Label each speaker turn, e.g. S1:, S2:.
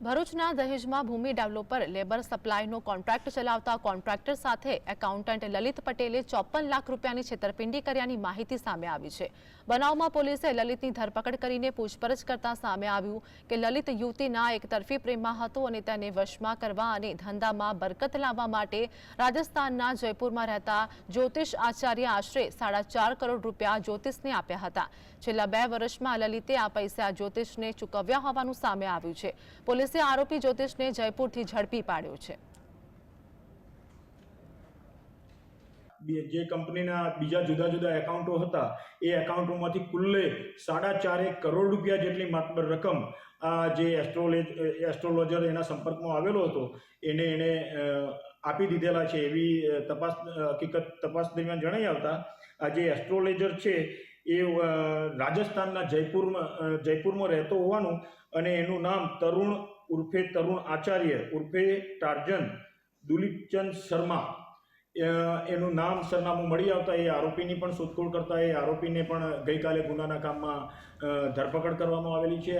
S1: ભરૂચના દહેજમાં Bhumi developer labour સપ્લાયનો કોન્ટ્રાક્ટ ચલાવતા કોન્ટ્રાક્ટર સાથે એકાઉન્ટન્ટ લલિત પટેલે ચોપન લાખ રૂપિયાની છેતરપિંડી કર્યાની માહિતી સામે આવી છે. બનાવમાં પોલીસે લલિતની ધરપકડ કરીને પૂછપરછ કરતા સામે આવ્યું કે લલિત યુવતીના એકતરફી પ્રેમમાં હતો અને તેને વશમાં કરવા અને ધંધામાં બરકત લાવવા માટે રાજસ્થાનના જયપુરમાં રહેતા જ્યોતિષ આચાર્ય આશરે સાડા ચાર કરોડ રૂપિયા જ્યોતિષને આપ્યા હતા. છેલ્લા બે વર્ષમાં લલિતે આ પૈસા જ્યોતિષને ચૂકવ્યા હોવાનું સામે આવ્યું છે. પોલીસે આરોપી જ્યોતિષને જયપુરથી ઝડપી પાડ્યો છે.
S2: જે કંપનીના બીજા જુદા જુદા એકાઉન્ટો હતા, એ એકાઉન્ટોમાંથી કુલ્લે સાડા ચારેક કરોડ રૂપિયા જેટલી માત્ર રકમ આ જે એસ્ટ્રોલેજ એસ્ટ્રોલોજર એના સંપર્કમાં આવેલો હતો, એને એને આપી દીધેલા છે એવી તપાસ હકીકત તપાસ દરમિયાન જણાઈ આવતા, આ જે એસ્ટ્રોલોજર છે એ રાજસ્થાનના જયપુરમાં જયપુરમાં રહેતો હોવાનું અને એનું નામ તરુણ ઉર્ફે તરુણ આચાર્ય, ઉર્ફે ટાર્જન દુલીપચંદ શર્મા. એનું નામ સરનામું મળી આવતા એ આરોપીની પણ શોધખોળ કરતા એ આરોપીને પણ ગઈકાલે ગુનાના કામમાં ધરપકડ કરવામાં આવેલી છે.